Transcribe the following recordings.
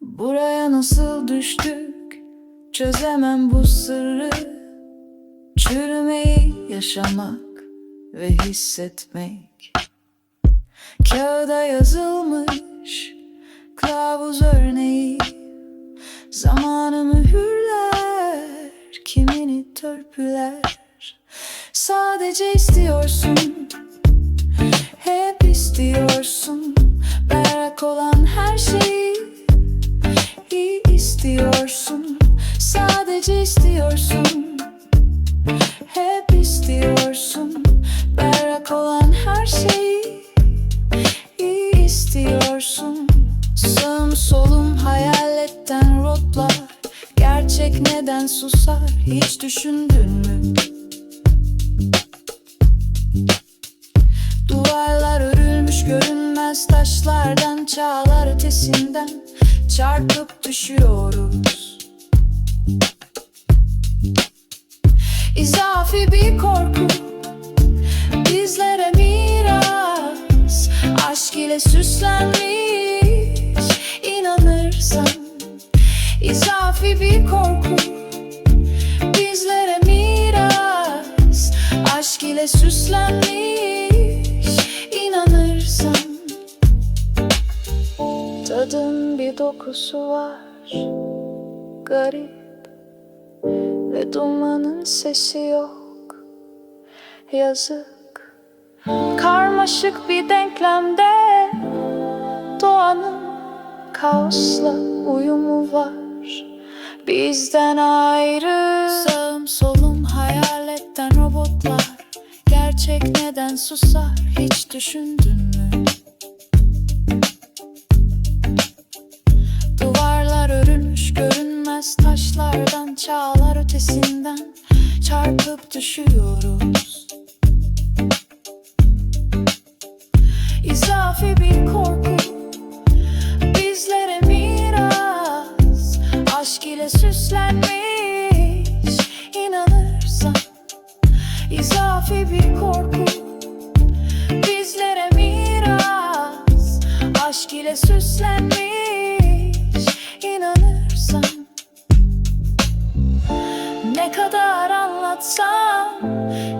Buraya nasıl düştük? Çözemem bu sırrı. Çürümeyi yaşamak ve hissetmek. Kağıda yazılmış kılavuz örneği. Zamanı Sadece istiyorsun? Hep istiyorsun. Berrak olan her şeyi iyi istiyorsun. Sadece istiyorsun. Hep istiyorsun. Berrak olan her şeyi iyi istiyorsun. Sağım solum hayaletten rotlar. Gerçek neden susar? Hiç düşündün mü? Görünmez taşlardan Çağlar ötesinden çarpıp düşüyoruz. İzafi bir korku bizlere miras. Aşk ile süslenmiş inanırsan. İzafi bir korku bizlere miras. Aşk ile süslenmiş Tadın bir dokusu var Garip. Ve dumanın sesi yok Yazık. Karmaşık bir denklemde Doğanın kaosla uyumu var. Bizden ayrı. Sağım solum hayaletten robotlar. Gerçek neden susar hiç düşündün mü? Çağlar ötesinden çarpıp düşüyoruz. İzafi bir korku bizlere miras. Aşk ile süslenmiş inanırsan. İzafi bir korku bizlere miras. Aşk ile süslenmiş Ne kadar anlatsam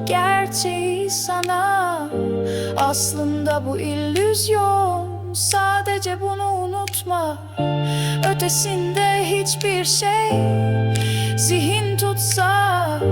gerçeği sana Aslında bu illüzyon. Sadece bunu unutma. Ötesinde hiçbir şey zihin tutsak